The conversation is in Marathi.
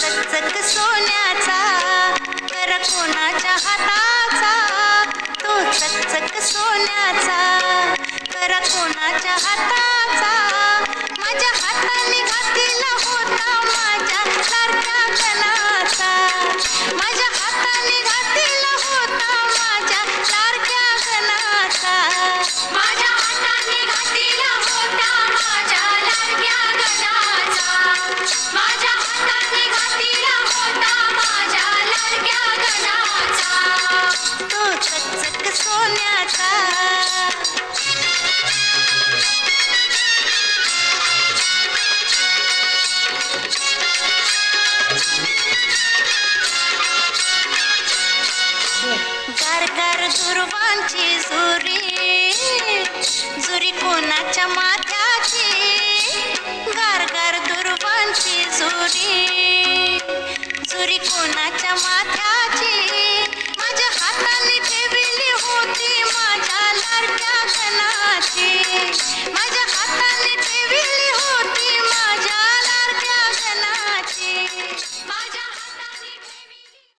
चकचक सोन्याचा घर घर दुर्वांची झुरी झुरी कोणाच्या माथ्याची? घर गार दुर्वांची झुरी झुरी कोणाच्या माथ्याची?